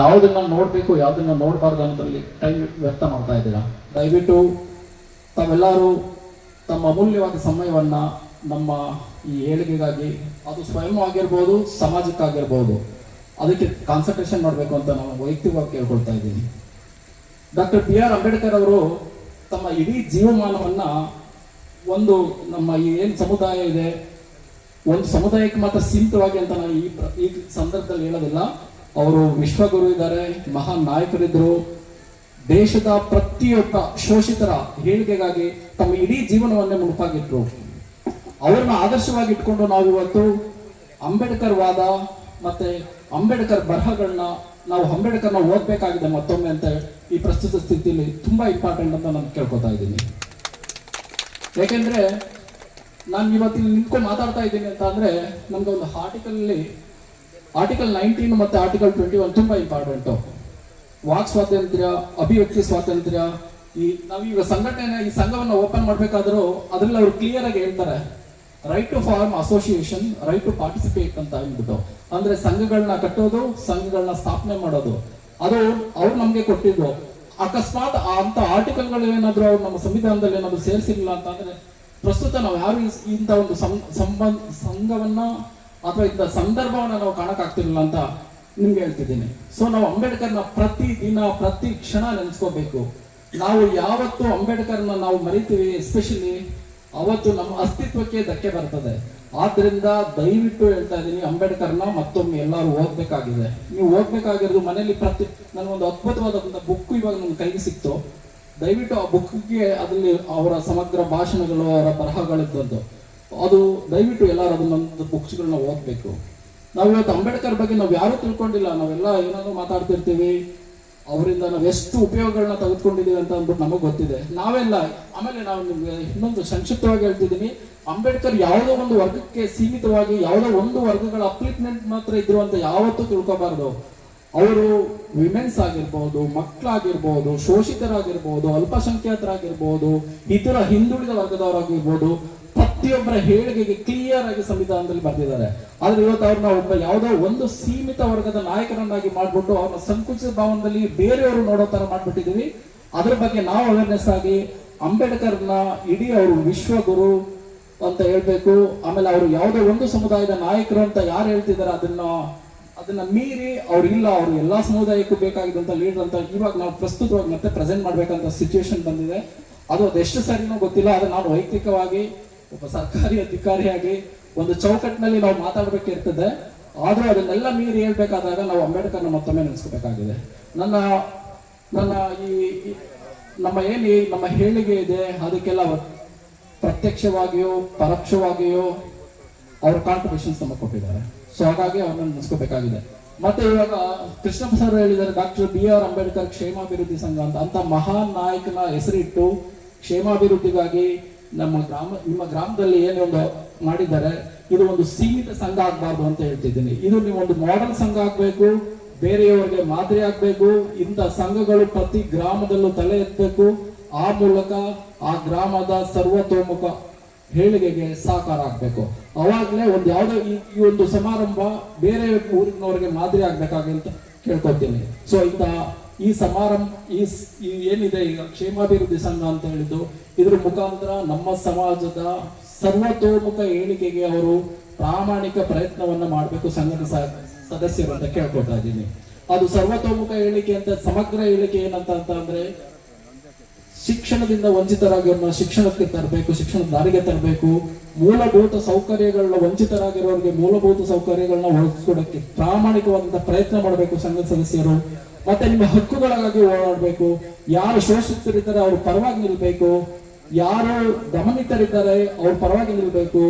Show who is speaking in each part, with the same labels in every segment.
Speaker 1: ಯಾವುದನ್ನ ನೋಡಬೇಕು, ಯಾವುದನ್ನ ನೋಡಬಾರ್ದು ಅನ್ನೋದ್ರಲ್ಲಿ ಟೈಮ್ ವ್ಯರ್ಥ ಮಾಡ್ತಾ ಇದ್ದೀರಾ? ದಯವಿಟ್ಟು ತಾವೆಲ್ಲರೂ ತಮ್ಮ ಅಮೂಲ್ಯವಾದ ಸಮಯವನ್ನ ನಮ್ಮ ಈ ಏಳಿಗೆಗಾಗಿ, ಅದು ಸ್ವಯಂ ಆಗಿರ್ಬೋದು, ಸಮಾಜಕ್ಕಾಗಿರ್ಬೋದು, ಅದಕ್ಕೆ ಕಾನ್ಸಂಟ್ರೇಷನ್ ಮಾಡಬೇಕು ಅಂತ ನಾನು ವೈಯಕ್ತಿಕವಾಗಿ ಕೇಳ್ಕೊಳ್ತಾ ಇದ್ದೀನಿ. ಡಾಕ್ಟರ್ ಬಿ ಆರ್ ಅಂಬೇಡ್ಕರ್ ಅವರು ತಮ್ಮ ಇಡೀ ಜೀವಮಾನವನ್ನ ಒಂದು ನಮ್ಮ ಈ ಏನು ಸಮುದಾಯ ಇದೆ, ಒಂದು ಸಮುದಾಯಕ್ಕೆ ಮಾತ್ರ ಸೀಮಿತವಾಗಿ ಅಂತ ನಾನು ಈ ಈ ಸಂದರ್ಭದಲ್ಲಿ ಹೇಳೋದಿಲ್ಲ. ಅವರು ವಿಶ್ವಗುರು ಇದ್ದಾರೆ, ಮಹಾನ್ ನಾಯಕರಿದ್ರು ದೇಶದ ಪ್ರತಿಯೊಬ್ಬ ಶೋಷಿತರ ಹೇಳಿಕೆಗಾಗಿ ತಮ್ಮ ಇಡೀ ಜೀವನವನ್ನೇ ಮುಡುಪಾಗಿದ್ರು ಅವರನ್ನ ಆದರ್ಶವಾಗಿ ಇಟ್ಕೊಂಡು ನಾವು ಇವತ್ತು ಅಂಬೇಡ್ಕರ್ ವಾದ ಮತ್ತೆ ಅಂಬೇಡ್ಕರ್ ಬರಹಗಳನ್ನ ನಾವು ಅಂಬೇಡ್ಕರ್ನ ಓದ್ಬೇಕಾಗಿದೆ ಮತ್ತೊಮ್ಮೆ ಅಂತ ಈ ಪ್ರಸ್ತುತ ಸ್ಥಿತಿಯಲ್ಲಿ ತುಂಬಾ ಇಂಪಾರ್ಟೆಂಟ್ ಅಂತ ನಾನು ಕೇಳ್ಕೊತಾ ಇದ್ದೀನಿ. ಯಾಕೆಂದ್ರೆ ನಾನು ಇವತ್ತಿನ ನಿಂತ್ಕೊಂಡು ಮಾತಾಡ್ತಾ ಇದ್ದೀನಿ ಅಂತ ಅಂದ್ರೆ ನಮ್ದು ಒಂದು ಆರ್ಟಿಕಲ್ ಆರ್ಟಿಕಲ್ ನೈನ್ಟೀನ್ ಮತ್ತೆ ಆರ್ಟಿಕಲ್ ಟ್ವೆಂಟಿ ಒನ್ ತುಂಬಾ ಇಂಪಾರ್ಟೆಂಟ್ ವಾಕ್ ಸ್ವಾತಂತ್ರ್ಯ, ಅಭಿವ್ಯಕ್ತಿ ಸ್ವಾತಂತ್ರ್ಯ, ಈ ನಾವೀಗ ಸಂಘಟನೆ, ಈ ಸಂಘವನ್ನ ಓಪನ್ ಮಾಡ್ಬೇಕಾದ್ರೂ ಅದ್ರಲ್ಲಿ ಅವರು ಕ್ಲಿಯರ್ ಆಗಿ ಹೇಳ್ತಾರೆ. Right to form association right to participate ಅಂತ ಅಂದ್ಬಿಟ್ಟು ಅಂದ್ರೆ ಸಂಘಗಳನ್ನ ಕಟ್ಟೋದು ಸಂಘಗಳನ್ನ ಸ್ಥಾಪನೆ ಮಾಡೋದು. ಅದು ಅವ್ರು ನಮ್ಗೆ ಕೊಟ್ಟಿದ್ದು. ಅಕಸ್ಮಾತ್ ಅಂತ ಆರ್ಟಿಕಲ್ಗಳು ಏನಾದ್ರು ಅವ್ರು ನಮ್ಮ ಸಂವಿಧಾನದಲ್ಲಿ ಏನಾದ್ರು ಅಂತ ಅಂದ್ರೆ ಪ್ರಸ್ತುತ ನಾವು ಯಾರು ಇಂಥ ಒಂದು ಸಂಬಂಧ ಸಂಘವನ್ನ ಅಥವಾ ಇಂಥ ಸಂದರ್ಭವನ್ನು ನಾವು ಕಾಣಕ್ಕಾಗ್ತಿರಲಿಲ್ಲ ಅಂತ ನಿಮ್ಗೆ ಹೇಳ್ತಿದ್ದೀನಿ. ಸೊ ನಾವು ಅಂಬೇಡ್ಕರ್ನ ಪ್ರತಿ ದಿನ, ಪ್ರತಿ ಕ್ಷಣ ನೆನೆಸ್ಕೋಬೇಕು. ನಾವು ಯಾವತ್ತು ಅಂಬೇಡ್ಕರ್ನ ನಾವು ಮರಿತೀವಿ ಎಸ್ಪೆಷಲಿ ಅವತ್ತು ನಮ್ಮ ಅಸ್ತಿತ್ವಕ್ಕೆ ಧಕ್ಕೆ ಬರ್ತದೆ. ಆದ್ರಿಂದ ದಯವಿಟ್ಟು ಹೇಳ್ತಾ ಇದ್ದೀನಿ ಅಂಬೇಡ್ಕರ್ನ ಮತ್ತೊಮ್ಮೆ ಎಲ್ಲರೂ ಓದ್ಬೇಕಾಗಿದೆ. ನೀವು ಓದ್ಬೇಕಾಗಿರೋದು ಮನೇಲಿ ಪ್ರತಿ ನನಗೊಂದು ಅದ್ಭುತವಾದಂಥ ಬುಕ್ ಇವಾಗ ನನ್ನ ಕೈಗೆ ಸಿಕ್ತು. ದಯವಿಟ್ಟು ಆ ಬುಕ್ಗೆ ಅದರಲ್ಲಿ ಅವರ ಸಮಗ್ರ ಭಾಷಣಗಳು, ಅವರ ಬರಹಗಳಿದ್ದದ್ದು ಅದು ದಯವಿಟ್ಟು ಎಲ್ಲರೂ ಅದನ್ನೊಂದು ಬುಕ್ಸ್ಗಳನ್ನ ಓದಬೇಕು. ನಾವು ಇವತ್ತು ಅಂಬೇಡ್ಕರ್ ಬಗ್ಗೆ ನಾವು ಯಾರೂ ತಿಳ್ಕೊಂಡಿಲ್ಲ. ನಾವೆಲ್ಲ ಏನಾದ್ರು ಮಾತಾಡ್ತಿರ್ತೀವಿ. ಅವರಿಂದ ನಾವು ಎಷ್ಟು ಉಪಯೋಗಗಳನ್ನ ತೆಗೆದುಕೊಂಡಿದ್ದೀವಿ ಅಂತ ಅಂದ್ಬಿಟ್ಟು ನಮಗೆ ಗೊತ್ತಿದೆ. ನಾವೆಲ್ಲ, ಆಮೇಲೆ ನಾವು ನಿಮ್ಗೆ ಇನ್ನೊಂದು ಸಂಕ್ಷಿಪ್ತವಾಗಿ ಹೇಳ್ತಿದ್ದೀನಿ. ಅಂಬೇಡ್ಕರ್ ಯಾವುದೋ ಒಂದು ವರ್ಗಕ್ಕೆ ಸೀಮಿತವಾಗಿ ಯಾವುದೋ ಒಂದು ವರ್ಗಗಳ ಅಪ್ಲಿಕ್ಮೆಂಟ್ ಮಾತ್ರ ಇದ್ರು ಅಂತ ಯಾವತ್ತೂ ತಿಳ್ಕೊಬಾರ್ದು. ಅವರು ವಿಮೆನ್ಸ್ ಆಗಿರ್ಬೋದು, ಮಕ್ಕಳಾಗಿರ್ಬೋದು, ಶೋಷಿತರಾಗಿರ್ಬೋದು, ಅಲ್ಪಸಂಖ್ಯಾತರಾಗಿರ್ಬೋದು, ಇತರ ಹಿಂದುಳಿದ ವರ್ಗದವರಾಗಿರ್ಬೋದು ಪ್ರತಿಯೊಬ್ಬರ ಹೇಳಿಕೆಗೆ ಕ್ಲಿಯರ್ ಆಗಿ ಸಂವಿಧಾನದಲ್ಲಿ ಬರೆದಿದ್ದಾರೆ. ಆದ್ರೆ ಇವತ್ತು ಅವ್ರನ್ನ ಒಬ್ಬ ಯಾವುದೋ ಒಂದು ಸೀಮಿತ ವರ್ಗದ ನಾಯಕರನ್ನಾಗಿ ಮಾಡ್ಬಿಟ್ಟು ಅವ್ರನ್ನ ಸಂಕುಚಿತ ಭಾವನದಲ್ಲಿ ಬೇರೆಯವರು ನೋಡೋ ತರ ಮಾಡ್ಬಿಟ್ಟಿದೀವಿ ಅದ್ರ ಬಗ್ಗೆ ನಾವು ಅವೇರ್ನೆಸ್ ಆಗಿ ಅಂಬೇಡ್ಕರ್ನ ಇಡೀ ಅವರು ವಿಶ್ವಗುರು ಅಂತ ಹೇಳ್ಬೇಕು. ಆಮೇಲೆ ಅವರು ಯಾವುದೋ ಒಂದು ಸಮುದಾಯದ ನಾಯಕರು ಅಂತ ಯಾರು ಹೇಳ್ತಿದ್ದಾರೆ ಅದನ್ನ ಅದನ್ನ ಮೀರಿ ಅವ್ರು ಇಲ್ಲ, ಅವರು ಎಲ್ಲಾ ಸಮುದಾಯಕ್ಕೂ ಬೇಕಾಗಿದ್ದಂತ ಲೀಡರ್ ಅಂತ ಇವಾಗ ನಾವು ಪ್ರಸ್ತುತವಾಗಿ ಮತ್ತೆ ಪ್ರೆಸೆಂಟ್ ಮಾಡ್ಬೇಕಂತ ಸಿಚುವೇಶನ್ ಬಂದಿದೆ. ಅದು ಅದೆಷ್ಟು ಸರಿನೋ ಗೊತ್ತಿಲ್ಲ, ಆದ್ರೆ ನಾನು ವೈಯಕ್ತಿಕವಾಗಿ ಒಬ್ಬ ಸರ್ಕಾರಿ ಅಧಿಕಾರಿಯಾಗಿ ಒಂದು ಚೌಕಟ್ಟಿನಲ್ಲಿ ನಾವು ಮಾತಾಡಬೇಕಿರ್ತದೆ. ಆದರೂ ಅದನ್ನೆಲ್ಲ ಮೀರಿ ಹೇಳ್ಬೇಕಾದಾಗ ನಾವು ಅಂಬೇಡ್ಕರ್ನ ಮತ್ತೊಮ್ಮೆ ನೆನೆಸ್ಕೋಬೇಕಾಗಿದೆ. ನನ್ನ ನನ್ನ ಈ ನಮ್ಮ ಏನು, ನಮ್ಮ ಹೇಳಿಕೆ ಇದೆ, ಅದಕ್ಕೆಲ್ಲ ಪ್ರತ್ಯಕ್ಷವಾಗಿಯೋ, ಪರೋಕ್ಷವಾಗಿಯೋ ಅವ್ರ ಕಾಂಟ್ರಿಬ್ಯೂಷನ್ಸ್ ನಮಗೆ ಕೊಟ್ಟಿದ್ದಾರೆ. ಸೊ ಹಾಗಾಗಿ ಅವ್ರನ್ನ ನೆನೆಸ್ಕೋಬೇಕಾಗಿದೆ. ಮತ್ತೆ ಇವಾಗ ಕೃಷ್ಣಪ್ಪ ಸರ್ ಹೇಳಿದ್ದಾರೆ, ಡಾಕ್ಟರ್ ಬಿ ಆರ್ ಅಂಬೇಡ್ಕರ್ ಕ್ಷೇಮಾಭಿವೃದ್ಧಿ ಸಂಘ ಅಂತ. ಅಂತ ಮಹಾನ್ ನಾಯಕನ ಹೆಸರಿಟ್ಟು ಕ್ಷೇಮಾಭಿವೃದ್ಧಿಗಾಗಿ ನಮ್ಮ ಗ್ರಾಮ, ನಿಮ್ಮ ಗ್ರಾಮದಲ್ಲಿ ಏನೊಂದು ಮಾಡಿದ್ದಾರೆ, ಇದು ಒಂದು ಸೀಮಿತ ಸಂಘ ಆಗ್ಬಾರ್ದು ಅಂತ ಹೇಳ್ತಿದ್ದೀನಿ. ಇದು ನೀವು ಒಂದು ಮಾಡೆಲ್ ಸಂಘ ಆಗ್ಬೇಕು, ಬೇರೆಯವರಿಗೆ ಮಾದರಿ ಆಗ್ಬೇಕು, ಇಂಥ ಸಂಘಗಳು ಪ್ರತಿ ಗ್ರಾಮದಲ್ಲೂ ತಲೆ ಎತ್ತಬೇಕು. ಆ ಮೂಲಕ ಆ ಗ್ರಾಮದ ಸರ್ವತೋಮುಖ ಹೇಳಿಗೆಗೆ ಸಾಕಾರ ಆಗ್ಬೇಕು. ಅವಾಗಲೇ ಒಂದು ಯಾವುದೋ ಈ ಒಂದು ಸಮಾರಂಭ ಬೇರೆ ಊರಿನವರಿಗೆ ಮಾದರಿ ಆಗ್ಬೇಕಾಗಿ ಅಂತ ಕೇಳ್ಕೊತೀನಿ. ಸೊ ಇಂಥ ಈ ಸಮಾರಂಭ, ಈ ಏನಿದೆ ಈಗ ಕ್ಷೇಮಾಭಿವೃದ್ಧಿ ಸಂಘ ಅಂತ ಹೇಳಿದ್ದು, ಇದ್ರ ಮುಖಾಂತರ ನಮ್ಮ ಸಮಾಜದ ಸರ್ವತೋಮುಖ ಏಳಿಗೆಗೆ ಅವರು ಪ್ರಾಮಾಣಿಕ ಪ್ರಯತ್ನವನ್ನ ಮಾಡಬೇಕು ಸಂಘದ ಸದಸ್ಯರು ಅಂತ ಕೇಳ್ಕೊತಾ ಇದ್ದೀನಿ. ಅದು ಸರ್ವತೋಮುಖ ಹೇಳಿಕೆ ಅಂತ, ಸಮಗ್ರ ಹೇಳಿಕೆ ಏನಂತ ಅಂತ ಅಂದ್ರೆ, ಶಿಕ್ಷಣದಿಂದ ವಂಚಿತರಾಗಿರೋ ಶಿಕ್ಷಣಕ್ಕೆ ತರಬೇಕು ಶಿಕ್ಷಣ ದಾರಿಗೆ ತರಬೇಕು, ಮೂಲಭೂತ ಸೌಕರ್ಯಗಳನ್ನ ವಂಚಿತರಾಗಿರೋರಿಗೆ ಮೂಲಭೂತ ಸೌಕರ್ಯಗಳನ್ನ ಒದಗಿಸ್ಕೊಡಕ್ಕೆ ಪ್ರಾಮಾಣಿಕವಾದಂತಹ ಪ್ರಯತ್ನ ಮಾಡಬೇಕು ಸಂಘದ ಸದಸ್ಯರು. ಮತ್ತೆ ನಿಮ್ಮ ಹಕ್ಕುಗಳಿಗಾಗಿ ಓಡಾಡಬೇಕು ಯಾರು ಶೋಷಿತರಿದ್ದಾರೆ ಅವ್ರ ಪರವಾಗಿ ನಿಲ್ಬೇಕು. ಯಾರು ದಮನಿತರಿದ್ದಾರೆ ಅವ್ರ ಪರವಾಗಿ ನಿಲ್ಬೇಕು.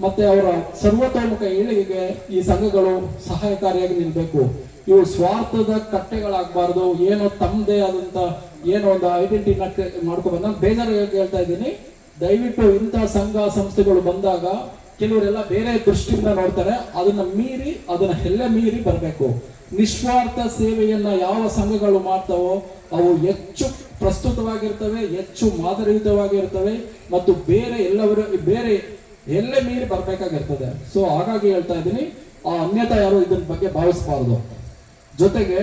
Speaker 1: ಮತ್ತೆ ಅವರ ಸರ್ವತೋಮುಖ ಏಳಿಗೆಗೆ ಈ ಸಂಘಗಳು ಸಹಾಯಕಾರಿಯಾಗಿ ನಿಲ್ಬೇಕು. ಇವು ಸ್ವಾರ್ಥದ ಕಟ್ಟೆಗಳಾಗಬಾರ್ದು. ಏನೋ ತಮ್ಮದೇ ಆದಂತ ಏನೋ ಒಂದು ಐಡೆಂಟಿಟಿನ ಮಾಡ್ಕೊಬಂದ ನಾನು ಹೇಳ್ತಾ ಇದ್ದೀನಿ. ದಯವಿಟ್ಟು ಇಂಥ ಸಂಘ ಸಂಸ್ಥೆಗಳು ಬಂದಾಗ ಕೆಲವರೆಲ್ಲ ಬೇರೆ ದೃಷ್ಟಿಯಿಂದ ನೋಡ್ತಾರೆ. ಅದನ್ನ ಮೀರಿ, ಅದನ್ನ ಎಲ್ಲ ಮೀರಿ ಬರಬೇಕು. ನಿಸ್ವಾರ್ಥ ಸೇವೆಯನ್ನ ಯಾವ ಸಂಘಗಳು ಮಾಡ್ತಾವೋ ಅವು ಹೆಚ್ಚು ಪ್ರಸ್ತುತವಾಗಿರ್ತವೆ, ಹೆಚ್ಚು ಮಾದರಿಯುತವಾಗಿರ್ತವೆ ಮತ್ತು ಬೇರೆ ಎಲ್ಲವರು, ಬೇರೆ ಎಲ್ಲೇ ಮೀರಿ ಬರ್ಬೇಕಾಗಿರ್ತದೆ. ಸೊ ಹಾಗಾಗಿ ಹೇಳ್ತಾ ಇದ್ದೀನಿ, ಆ ಅನ್ಯತಾ ಯಾರು ಇದನ್ನ ಬಗ್ಗೆ ಭಾವಿಸಬಾರದು. ಜೊತೆಗೆ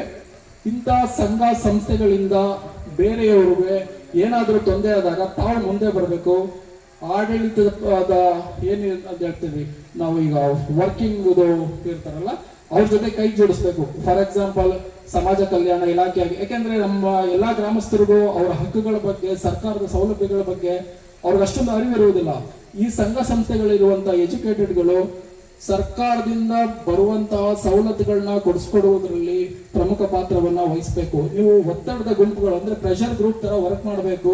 Speaker 1: ಇಂಥ ಸಂಘ ಸಂಸ್ಥೆಗಳಿಂದ ಬೇರೆಯವ್ರಿಗೆ ಏನಾದರೂ ತೊಂದರೆ ಆದಾಗ ತಾವು ಮುಂದೆ ಬರಬೇಕು. ಆಡಳಿತದ ಏನು ಅಂತ ಹೇಳ್ತೀವಿ ನಾವು ಈಗ ವರ್ಕಿಂಗ್ ಇರ್ತಾರಲ್ಲ ಅವ್ರ ಜೊತೆ ಕೈ ಜೋಡಿಸ್ಬೇಕು. ಫಾರ್ ಎಕ್ಸಾಂಪಲ್ ಸಮಾಜ ಕಲ್ಯಾಣ ಇಲಾಖೆಯಾಗಿ ಯಾಕೆಂದ್ರೆ ನಮ್ಮ ಎಲ್ಲಾ ಗ್ರಾಮಸ್ಥರಿಗೂ ಅವರ ಹಕ್ಕುಗಳ ಬಗ್ಗೆ, ಸರ್ಕಾರದ ಸೌಲಭ್ಯಗಳ ಬಗ್ಗೆ ಅವ್ರಿಗೆ ಅಷ್ಟೊಂದು ಅರಿವಿರುವುದಿಲ್ಲ. ಈ ಸಂಘ ಸಂಸ್ಥೆಗಳಿರುವಂತಹ ಎಜುಕೇಟೆಡ್ಗಳು ಸರ್ಕಾರದಿಂದ ಬರುವಂತಹ ಸವಲತ್ತುಗಳನ್ನ ಕೊಡಿಸ್ಕೊಡುವುದರಲ್ಲಿ ಪ್ರಮುಖ ಪಾತ್ರವನ್ನ ವಹಿಸಬೇಕು. ನೀವು ಒತ್ತಡದ ಗುಂಪುಗಳು, ಅಂದ್ರೆ ಪ್ರೆಷರ್ ಗ್ರೂಪ್ ತರ ವರ್ಕ್ ಮಾಡಬೇಕು.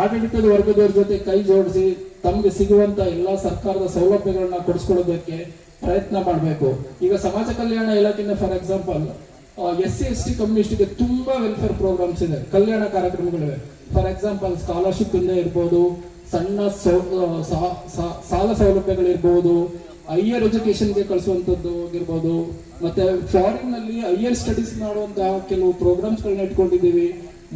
Speaker 1: ಆಡಳಿತದ ವರ್ಗದವ್ರ ಜೊತೆ ಕೈ ಜೋಡಿಸಿ ತಮಗೆ ಸಿಗುವಂತ ಎಲ್ಲಾ ಸರ್ಕಾರದ ಸೌಲಭ್ಯಗಳನ್ನ ಕೊಡಿಸ್ಕೊಳ್ಳೋದಕ್ಕೆ ಪ್ರಯತ್ನ ಮಾಡಬೇಕು. ಈಗ ಸಮಾಜ ಕಲ್ಯಾಣ ಇಲಾಖೆಯಿಂದ for example S C S T ಕಮ್ಯುನಿಸ್ಟ್ಗೆ ತುಂಬಾ ವೆಲ್ಫೇರ್ ಪ್ರೋಗ್ರಾಮ್ಸ್ ಇದೆ. ಕಲ್ಯಾಣ ಕಾರ್ಯಕ್ರಮಗಳಿವೆ. ಫಾರ್ ಎಕ್ಸಾಂಪಲ್ ಸ್ಕಾಲರ್ಶಿಪ್ ಇಂದ ಇರ್ಬೋದು, ಸಣ್ಣ ಸಾಲ ಸೌಲಭ್ಯಗಳಿರ್ಬೋದು ಹೈಯರ್ ಎಜುಕೇಶನ್ಗೆ ಕಳಿಸುವಂತದ್ದು ಆಗಿರ್ಬೋದು, ಮತ್ತೆ ಫಾರಿನ್ನಲ್ಲಿ ಹೈಯರ್ ಸ್ಟಡೀಸ್ ಮಾಡುವಂತಹ ಕೆಲವು ಪ್ರೋಗ್ರಾಮ್ಸ್ ಗಳನ್ನ ಇಟ್ಕೊಂಡಿದ್ದೀವಿ.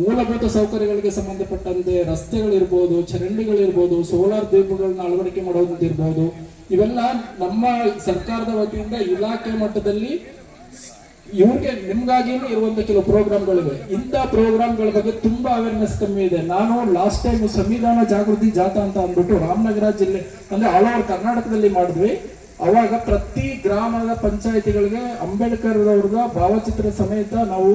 Speaker 1: ಮೂಲಭೂತ ಸೌಕರ್ಯಗಳಿಗೆ ಸಂಬಂಧಪಟ್ಟಂತೆ ರಸ್ತೆಗಳಿರ್ಬೋದು, ಚರಂಡಿಗಳಿರ್ಬೋದು ಸೋಲಾರ್ ದೀಪಗಳನ್ನ ಅಳವಡಿಕೆ ಮಾಡೋದಿರ್ಬೋದು ಇವೆಲ್ಲ ನಮ್ಮ ಸರ್ಕಾರದ ವತಿಯಿಂದ ಇಲಾಖೆ ಮಟ್ಟದಲ್ಲಿ ಇವ್ರಿಗೆ ನಿಮ್ಗಾಗಿನೇ ಇರುವಂತ ಕೆಲವು ಪ್ರೋಗ್ರಾಮ್ಗಳಿವೆ. ಇಂಥ ಪ್ರೋಗ್ರಾಮ್ಗಳ ಬಗ್ಗೆ ತುಂಬಾ ಅವೇರ್ನೆಸ್ ಕಮ್ಮಿ ಇದೆ. ನಾನು ಲಾಸ್ಟ್ ಟೈಮ್ ಸಂವಿಧಾನ ಜಾಗೃತಿ ಜಾಥಾ ಅಂತ ಅಂದ್ಬಿಟ್ಟು ರಾಮನಗರ ಜಿಲ್ಲೆ, ಅಂದ್ರೆ ಆಲ್ ಓವರ್ ಕರ್ನಾಟಕದಲ್ಲಿ ಮಾಡಿದ್ವಿ. ಅವಾಗ ಪ್ರತಿ ಗ್ರಾಮದ ಪಂಚಾಯತಿಗಳಿಗೆ ಅಂಬೇಡ್ಕರ್ ಅವ್ರದ ಭಾವಚಿತ್ರ ಸಮೇತ ನಾವು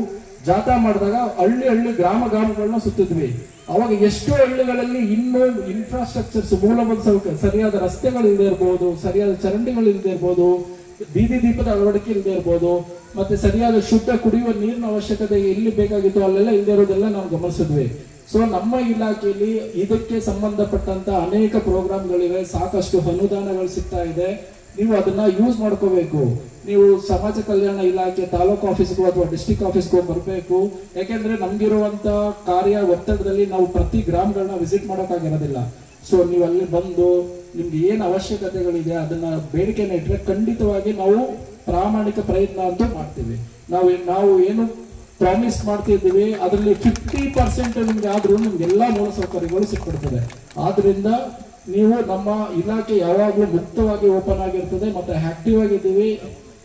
Speaker 1: ಜಾಥಾ ಮಾಡಿದಾಗ ಹಳ್ಳಿ ಹಳ್ಳಿ ಗ್ರಾಮ ಗ್ರಾಮಗಳನ್ನ ಸುತ್ತಿದ್ವಿ. ಅವಾಗ ಎಷ್ಟೋ ಹಳ್ಳಿಗಳಲ್ಲಿ ಇನ್ನೂ ಇನ್ಫ್ರಾಸ್ಟ್ರಕ್ಚರ್ಸ್ ಮೂಲಭೂತ ಸೌಕರ್ಯ, ಸರಿಯಾದ ರಸ್ತೆಗಳು ಇಲ್ಲದೆ ಇರ್ಬೋದು, ಸರಿಯಾದ ಚರಂಡಿಗಳು ಇಲ್ಲದೆ ಇರ್ಬೋದು, ಬೀದಿ ದೀಪದ ಅಳವಡಿಕೆ ಇಲ್ಲದೆ ಇರ್ಬೋದು, ಮತ್ತೆ ಸರಿಯಾದ ಶುದ್ಧ ಕುಡಿಯುವ ನೀರಿನ ಅವಶ್ಯಕತೆ ಎಲ್ಲಿ ಬೇಕಾಗಿತ್ತು ಅಲ್ಲೆಲ್ಲ ಇಲ್ಲದೆ ಇರೋದೆಲ್ಲ ನಾವು ಗಮನಿಸಿದ್ವಿ. ಸೊ ನಮ್ಮ ಇಲಾಖೆಯಲ್ಲಿ ಇದಕ್ಕೆ ಸಂಬಂಧಪಟ್ಟಂತ ಅನೇಕ ಪ್ರೋಗ್ರಾಮ್ಗಳಿವೆ ಸಾಕಷ್ಟು ಅನುದಾನಗಳು ಸಿಗ್ತಾ ಇದೆ. ನೀವು ಅದನ್ನ ಯೂಸ್ ಮಾಡ್ಕೋಬೇಕು. ನೀವು ಸಮಾಜ ಕಲ್ಯಾಣ ಇಲಾಖೆ ತಾಲೂಕು ಆಫೀಸ್ಗೂ ಅಥವಾ ಡಿಸ್ಟಿಕ್ ಆಫೀಸ್ಗೂ ಬರಬೇಕು. ಯಾಕೆಂದ್ರೆ ನಮ್ಗಿರುವಂತ ಕಾರ್ಯ ಒತ್ತಡದಲ್ಲಿ ನಾವು ಪ್ರತಿ ಗ್ರಾಮಗಳನ್ನ ವಿಸಿಟ್ ಮಾಡೋಕ್ಕಾಗಿರೋದಿಲ್ಲ. ಸೊ ನೀವು ಅಲ್ಲಿ ಬಂದು ನಿಮ್ಗೆ ಏನು ಅವಶ್ಯಕತೆಗಳಿದೆ ಅದನ್ನ ಬೇಡಿಕೆನ ಇಟ್ಟರೆ ಖಂಡಿತವಾಗಿ ನಾವು ಪ್ರಾಮಾಣಿಕ ಪ್ರಯತ್ನ ಅಂತೂ ಮಾಡ್ತೀವಿ. ನಾವು ನಾವು ಏನು ಪ್ರಾಮಿಸ್ ಮಾಡ್ತಿದ್ದೀವಿ, ಅದರಲ್ಲಿ ಫಿಫ್ಟಿ ಪರ್ಸೆಂಟ್ ನಿಮ್ಗೆ ಆದ್ರೂ ನಿಮ್ಗೆ ಎಲ್ಲಾ ಮೂಲಸೌಕರ್ಯಗಳು ಸಿಕ್ಬಿಡ್ತದೆ. ಆದ್ರಿಂದ ನೀವು ನಮ್ಮ ಇಲಾಖೆ ಯಾವಾಗಲೂ ಮುಕ್ತವಾಗಿ ಓಪನ್ ಆಗಿರ್ತದೆ ಮತ್ತೆ ಆಕ್ಟಿವ್ ಆಗಿದ್ದೀವಿ.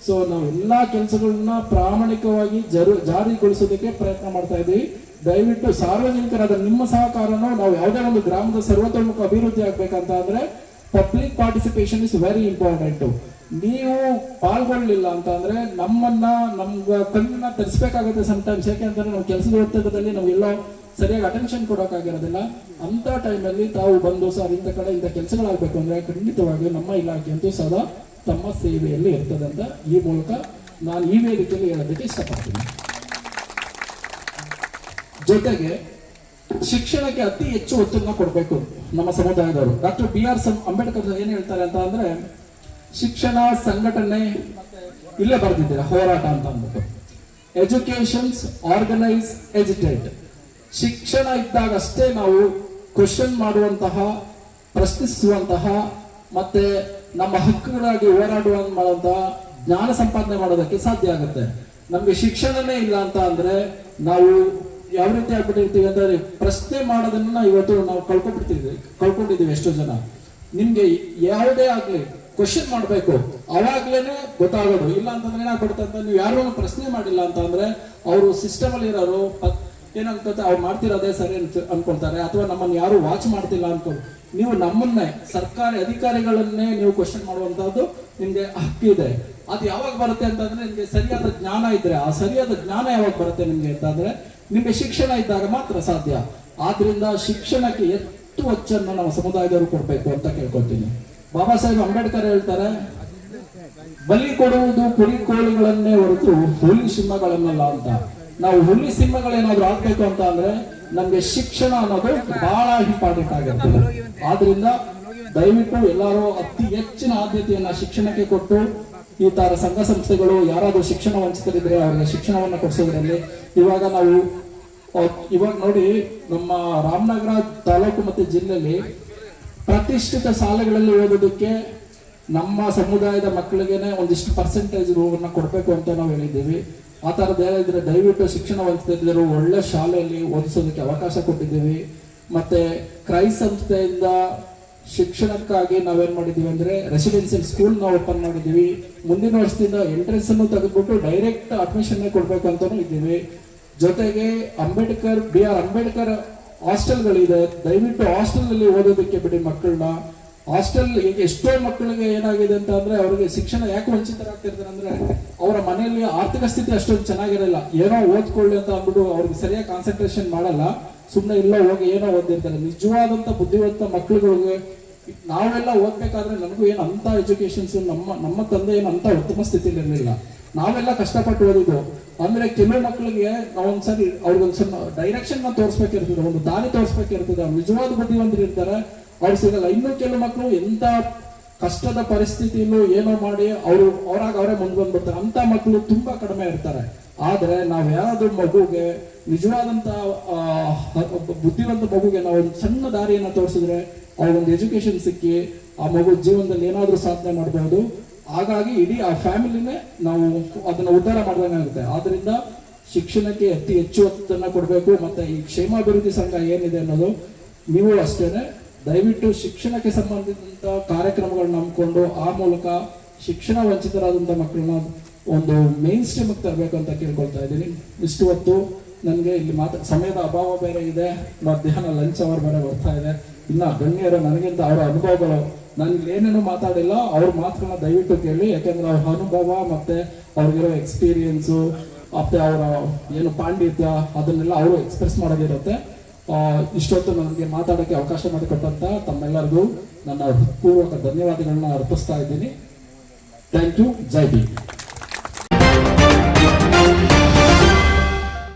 Speaker 1: ಸೊ ನಾವು ಎಲ್ಲಾ ಕೆಲಸಗಳನ್ನ ಪ್ರಾಮಾಣಿಕವಾಗಿ ಜರು, ಜಾರಿಗೊಳಿಸೋದಕ್ಕೆ ಪ್ರಯತ್ನ ಮಾಡ್ತಾ ಇದ್ದೀವಿ. ದಯವಿಟ್ಟು ಸಾರ್ವಜನಿಕರಾದ ನಿಮ್ಮ ಸಹಕಾರನೂ ನಾವು ಯಾವುದೇ ಒಂದು ಗ್ರಾಮದ ಸರ್ವತೋಮುಖ ಅಭಿವೃದ್ಧಿ ಆಗ್ಬೇಕಂತ ಅಂದ್ರೆ public participation is very important ನೀವು ಪಾಲ್ಗೊಳ್ಳಿಲ್ಲ ಅಂತ ಅಂದ್ರೆ ನಮ್ಮನ್ನ, ನಮ್ಗ ಕಣ್ಣನ್ನ ತರಿಸ್ಬೇಕಾಗುತ್ತೆ ಸಮಟೈಮ್ಸ್ ಯಾಕೆಂತಂದ್ರೆ ನಾವು ಕೆಲಸದ ಒತ್ತಡದಲ್ಲಿ ನಾವೆಲ್ಲೋ ಸರಿಯಾಗಿ ಅಟೆನ್ಷನ್ ಕೊಡೋಕ್ಕಾಗಿರೋದಿಲ್ಲ ಅಂತ ಟೈಮಲ್ಲಿ ತಾವು ಬಂದು, ಸರ್, ಇಂಥ ಕಡೆ ಇಂಥ ಕೆಲಸಗಳಾಗಬೇಕು ಅಂದ್ರೆ ಖಂಡಿತವಾಗಿ ನಮ್ಮ ಇಲಾಖೆ ಅಂತೂ ಸದಾ ತಮ್ಮ ಸೇವೆಯಲ್ಲಿ ಇರ್ತದೆ ಅಂತ ಈ ಮೂಲಕ ನಾನು ಈ ವೇದಿಕೆಯಲ್ಲಿ ಹೇಳೋದಕ್ಕೆ ಇಷ್ಟಪಡ್ತೀನಿ. ಜೊತೆಗೆ ಶಿಕ್ಷಣಕ್ಕೆ ಅತಿ ಹೆಚ್ಚು ಒತ್ತನ್ನ ಕೊಡಬೇಕು ನಮ್ಮ ಸಮುದಾಯದವರು. ಡಾಕ್ಟರ್ ಬಿ ಆರ್ ಅಂಬೇಡ್ಕರ್ ಏನ್ ಹೇಳ್ತಾರೆ ಅಂತ ಅಂದ್ರೆ, ಶಿಕ್ಷಣ, ಸಂಘಟನೆ ಇಲ್ಲೇ ಬರೆದಿದ್ದೀರಾ, ಹೋರಾಟ ಅಂತ ಅಂದ್ಬಿಟ್ಟು. ಎಜುಕೇಶನ್ಸ್ ಆರ್ಗನೈಸ್ ಎಜುಟೇಟ್ ಶಿಕ್ಷಣ ಇದ್ದಾಗಷ್ಟೇ ನಾವು ಕ್ವಶನ್ ಮಾಡುವಂತಹ, ಪ್ರಶ್ನಿಸುವಂತಹ, ಮತ್ತೆ ನಮ್ಮ ಹಕ್ಕುಗಳಾಗಿ ಹೋರಾಡುವ ಮಾಡುವಂತಹ ಜ್ಞಾನ ಸಂಪಾದನೆ ಮಾಡೋದಕ್ಕೆ ಸಾಧ್ಯ ಆಗುತ್ತೆ. ನಮ್ಗೆ ಶಿಕ್ಷಣನೇ ಇಲ್ಲ ಅಂತ ಅಂದ್ರೆ ನಾವು ಯಾವ ರೀತಿ ಆಗ್ಬಿಟ್ಟಿರ್ತೀವಿ ಅಂದ್ರೆ ಪ್ರಶ್ನೆ ಮಾಡೋದನ್ನ ಇವತ್ತು ನಾವು ಕಳ್ಕೊಂಡ್ಬಿಡ್ತೀವಿ ಕಳ್ಕೊಂಡಿದ್ದೀವಿ ಎಷ್ಟೋ ಜನ. ನಿಮ್ಗೆ ಯಾವುದೇ ಆಗ್ಲಿ ಕ್ವಶನ್ ಮಾಡ್ಬೇಕು. ಅವಾಗ್ಲೇನೆ ಗೊತ್ತಾಗೋದು. ಇಲ್ಲ ಅಂತಂದ್ರೆ ಏನಾಗ್ಬಿಡುತ್ತೆ ಅಂತ ನೀವು ಯಾರು ಪ್ರಶ್ನೆ ಮಾಡಿಲ್ಲ ಅಂತ ಅಂದ್ರೆ ಅವರು ಸಿಸ್ಟಮ್ ಅಲ್ಲಿ ಇರೋರು ಏನಾಗ್ತದೆ? ಅವ್ರು ಮಾಡ್ತಿರೋದೇ ಸರಿ ಅಂತ ಅನ್ಕೊಳ್ತಾರೆ ಅಥವಾ ನಮ್ಮನ್ನ ಯಾರು ವಾಚ್ ಮಾಡ್ತಿಲ್ಲ ಅನ್ಕೊಂಡು ನೀವು ನಮ್ಮನ್ನೇ, ಸರ್ಕಾರಿ ಅಧಿಕಾರಿಗಳನ್ನೇ ನೀವು ಕ್ವಶನ್ ಮಾಡುವಂತಹದ್ದು ನಿಮ್ಗೆ ಹಕ್ಕಿದೆ ಅದು ಯಾವಾಗ ಬರುತ್ತೆ ಅಂತಂದ್ರೆ ನಿಮ್ಗೆ ಸರಿಯಾದ ಜ್ಞಾನ ಇದ್ರೆ, ಆ ಸರಿಯಾದ ಜ್ಞಾನ ಯಾವಾಗ ಬರುತ್ತೆ ನಿಮ್ಗೆ ಅಂತಂದ್ರೆ ನಿಮ್ಗೆ ಶಿಕ್ಷಣ ಇದ್ದಾಗ ಮಾತ್ರ ಸಾಧ್ಯ. ಆದ್ರಿಂದ ಶಿಕ್ಷಣಕ್ಕೆ ಎಷ್ಟು ಒಚ್ಚನ್ನು ನಾವು ಸಮುದಾಯದವರು ಕೊಡ್ಬೇಕು ಅಂತ ಕೇಳ್ಕೊತೀನಿ ಬಾಬಾ ಸಾಹೇಬ್ ಅಂಬೇಡ್ಕರ್ ಹೇಳ್ತಾರೆ, ಬಲಿ ಕೊಡುವುದು ಕುರಿ ಕೋಳಿಗಳನ್ನೇ ಹೊರತು ಹುಲಿ ಸಿಂಹಗಳನ್ನಲ್ಲ ಅಂತ. ನಾವು ಹುಲಿ ಸಿಂಹಗಳೇನಾದ್ರೂ ಆಗ್ಬೇಕು ಅಂತ ಅಂದ್ರೆ ನಮ್ಗೆ ಶಿಕ್ಷಣ ಅನ್ನೋದು ಬಹಳ ಇಂಪಾರ್ಟೆಂಟ್ ಆಗಿರ್ತದೆ. ಆದ್ರಿಂದ ದಯವಿಟ್ಟು ಎಲ್ಲರೂ ಅತಿ ಹೆಚ್ಚಿನ ಆದ್ಯತೆಯನ್ನ ಶಿಕ್ಷಣಕ್ಕೆ ಕೊಟ್ಟು, ಈ ತರ ಸಂಘ ಸಂಸ್ಥೆಗಳು ಯಾರಾದ್ರೂ ಶಿಕ್ಷಣ ವಂಚಿತರಿದ್ರೆ ಅವರಿಗೆ ಶಿಕ್ಷಣವನ್ನ ಕೊಡಿಸೋದ್ರಲ್ಲಿ ಇವಾಗ ನಾವು ಇವಾಗ ನೋಡಿ ನಮ್ಮ ರಾಮನಗರ ತಾಲೂಕು ಮತ್ತೆ ಜಿಲ್ಲೆಯಲ್ಲಿ ಪ್ರತಿಷ್ಠಿತ ಶಾಲೆಗಳಲ್ಲಿ ಓದೋದಕ್ಕೆ ನಮ್ಮ ಸಮುದಾಯದ ಮಕ್ಕಳಿಗೆನೆ ಒಂದಿಷ್ಟು ಪರ್ಸೆಂಟೇಜ್ ಕೊಡಬೇಕು ಅಂತ ನಾವು ಹೇಳಿದ್ದೀವಿ. ಆ ಥರದ್ದು ಹೇಳಿದ್ರೆ ದಯವಿಟ್ಟು ಶಿಕ್ಷಣ ವಂಚಿತರಿದ್ದರು ಒಳ್ಳೆ ಶಾಲೆಯಲ್ಲಿ ಓದಿಸೋದಕ್ಕೆ ಅವಕಾಶ ಕೊಟ್ಟಿದ್ದೀವಿ. ಮತ್ತೆ ಕ್ರೈಸ್ ಸಂಸ್ಥೆಯಿಂದ ಶಿಕ್ಷಣಕ್ಕಾಗಿ ನಾವೇನ್ ಮಾಡಿದ್ದೀವಿ ಅಂದ್ರೆ ರೆಸಿಡೆನ್ಸಿಯಲ್ ಸ್ಕೂಲ್ ನಾವು ಓಪನ್ ಮಾಡಿದ್ದೀವಿ. ಮುಂದಿನ ವರ್ಷದಿಂದ ಎಂಟ್ರೆನ್ಸ್ ಅನ್ನು ತೆಗೆದ್ಬಿಟ್ಟು ಡೈರೆಕ್ಟ್ ಅಡ್ಮಿಷನ್ ಕೊಡ್ಬೇಕು ಅಂತಾನು ಇದ್ದೀವಿ. ಜೊತೆಗೆ ಅಂಬೇಡ್ಕರ್, ಬಿ ಆರ್ ಅಂಬೇಡ್ಕರ್ ಹಾಸ್ಟೆಲ್ಗಳಿದೆ. ದಯವಿಟ್ಟು ಹಾಸ್ಟೆಲ್ನಲ್ಲಿ ಓದೋದಕ್ಕೆ ಬಿಡಿ ಮಕ್ಕಳನ್ನ. ಹಾಸ್ಟೆಲ್ ಈಗ ಎಷ್ಟೋ ಮಕ್ಕಳಿಗೆ ಏನಾಗಿದೆ ಅಂತ ಅಂದ್ರೆ ಅವರಿಗೆ ಶಿಕ್ಷಣ ಯಾಕೆ ವಂಚಿತರಾಗ್ತಿರ್ತಾರೆ ಅಂದ್ರೆ ಅವರ ಮನೆಯಲ್ಲಿ ಆರ್ಥಿಕ ಸ್ಥಿತಿ ಅಷ್ಟೊಂದು ಚೆನ್ನಾಗಿರಲ್ಲ. ಏನೋ ಓದ್ಕೊಳ್ಳಿ ಅಂತ ಅಂದ್ಬಿಟ್ಟು ಅವ್ರಿಗೆ ಸರಿಯಾಗಿ ಕಾನ್ಸಂಟ್ರೇಷನ್ ಮಾಡಲ್ಲ. ಸುಮ್ಮನೆ ಇಲ್ಲ ಹೋಗಿ ಏನೋ ಓದಿರ್ತಾರೆ ನಿಜವಾದಂತ ಬುದ್ಧಿವಂತ ಮಕ್ಕಳುಗಳಿಗೆ ನಾವೆಲ್ಲ ಓದ್ಬೇಕಾದ್ರೆ ನನಗೂ ಏನು ಅಂತ ಎಜುಕೇಶನ್ಸ್ ನಮ್ಮ ನಮ್ಮ ತಂದೆ ಏನು ಅಂತ ಉತ್ತಮ ಸ್ಥಿತಿಲಿ ಇರಲಿಲ್ಲ. ನಾವೆಲ್ಲ ಕಷ್ಟಪಟ್ಟು ಓದಿದ್ದು. ಅಂದ್ರೆ ಕೆಲವು ಮಕ್ಕಳಿಗೆ ನಾವೊಂದ್ಸರಿ ಅವ್ರಿಗೊಂದ್ಸಲ ಡೈರೆಕ್ಷನ್ನ ತೋರಿಸ್ಬೇಕಿರ್ತದೆ ಒಂದು ದಾರಿ ತೋರಿಸ್ಬೇಕಿರ್ತದೆ ನಿಜವಾದ ಬುದ್ಧಿವಂತರು ಇರ್ತಾರೆ. ಅವ್ರು ಸಿಗಲ್ಲ ಇನ್ನು ಕೆಲವು ಮಕ್ಕಳು ಎಂತ ಕಷ್ಟದ ಪರಿಸ್ಥಿತಿಯಲ್ಲೂ ಏನೋ ಮಾಡಿ ಅವರು ಅವರಾಗ ಅವರೇ ಮುಂದೆ ಬಂದ್ಬಿಡ್ತಾರೆ. ಅಂತ ಮಕ್ಕಳು ತುಂಬಾ ಕಡಿಮೆ ಇರ್ತಾರೆ. ಆದ್ರೆ ನಾವ್ ಯಾರಾದ್ರೂ ಮಗುಗೆ ನಿಜವಾದಂತ ಬುದ್ಧಿವಂತ ಮಗುಗೆ ನಾವು ಒಂದು ಸಣ್ಣ ದಾರಿಯನ್ನು ತೋರಿಸಿದ್ರೆ ಅವ್ರಿಗೊಂದು ಎಜುಕೇಶನ್ ಸಿಕ್ಕಿ ಆ ಮಗು ಜೀವನದಲ್ಲಿ ಏನಾದ್ರೂ ಸಾಧನೆ ಮಾಡಬಹುದು ಹಾಗಾಗಿ ಇಡೀ ಆ ಫ್ಯಾಮಿಲಿನೇ ನಾವು ಅದನ್ನ ಉದ್ಧಾರ ಮಾಡ್ದಂಗಾಗುತ್ತೆ. ಆದ್ರಿಂದ ಶಿಕ್ಷಣಕ್ಕೆ ಅತಿ ಹೆಚ್ಚು ಒತ್ತನ್ನ ಕೊಡಬೇಕು. ಮತ್ತೆ ಈ ಕ್ಷೇಮಾಭಿವೃದ್ಧಿ ಸಂಘ ಏನಿದೆ ಅನ್ನೋದು ನೀವು ಅಷ್ಟೇನೆ ದಯವಿಟ್ಟು ಶಿಕ್ಷಣಕ್ಕೆ ಸಂಬಂಧಿಸಿದಂತ ಕಾರ್ಯಕ್ರಮಗಳನ್ನ ನಂಬಿಕೊಂಡು ಆ ಮೂಲಕ ಶಿಕ್ಷಣ ವಂಚಿತರಾದಂತ ಮಕ್ಕಳನ್ನ ಒಂದು ಮೇನ್ ಸ್ಟ್ರೀಮ್ ತರಬೇಕು ಅಂತ ಕೇಳ್ಕೊಳ್ತಾ ಇದ್ದೀನಿ. ಇಷ್ಟು ಹೊತ್ತು ನನಗೆ ಇಲ್ಲಿ ಮಾತಾ, ಸಮಯದ ಅಭಾವ ಬೇರೆ ಇದೆ. ಮಧ್ಯಾಹ್ನ ಲಂಚ್ ಅವರ್ ಬೇರೆ ಬರ್ತಾ ಇದೆ. ಇನ್ನ ಗಣ್ಯರು ನನಗಿಂತ ಅವರ ಅನುಭವಗಳು ನನ್ಗೆ ಏನೇನು ಮಾತಾಡಿಲ್ಲ. ಅವ್ರ ಮಾತುಗಳನ್ನ ದಯವಿಟ್ಟು ಕೇಳಿ. ಯಾಕೆಂದ್ರೆ ಅವ್ರ ಅನುಭವ ಮತ್ತೆ ಅವ್ರಿಗಿರೋ ಎಕ್ಸ್ಪೀರಿಯನ್ಸು ಮತ್ತೆ ಅವರ ಏನು ಪಾಂಡಿತ್ಯ, ಅದನ್ನೆಲ್ಲ ಅವರು ಎಕ್ಸ್ಪ್ರೆಸ್ ಮಾಡೋದಿರುತ್ತೆ. ಇಷ್ಟೊತ್ತು ನನಗೆ ಮಾತಾಡೋಕ್ಕೆ ಅವಕಾಶ ಮಾಡಿಕೊಟ್ಟಂತ ತಮ್ಮೆಲ್ಲರಿಗೂ ನನ್ನ ಹೃತ್ಪೂರ್ವಕ ಧನ್ಯವಾದಗಳನ್ನ ಅರ್ಪಿಸ್ತಾ ಇದ್ದೀನಿ. Thank you Jai Bhim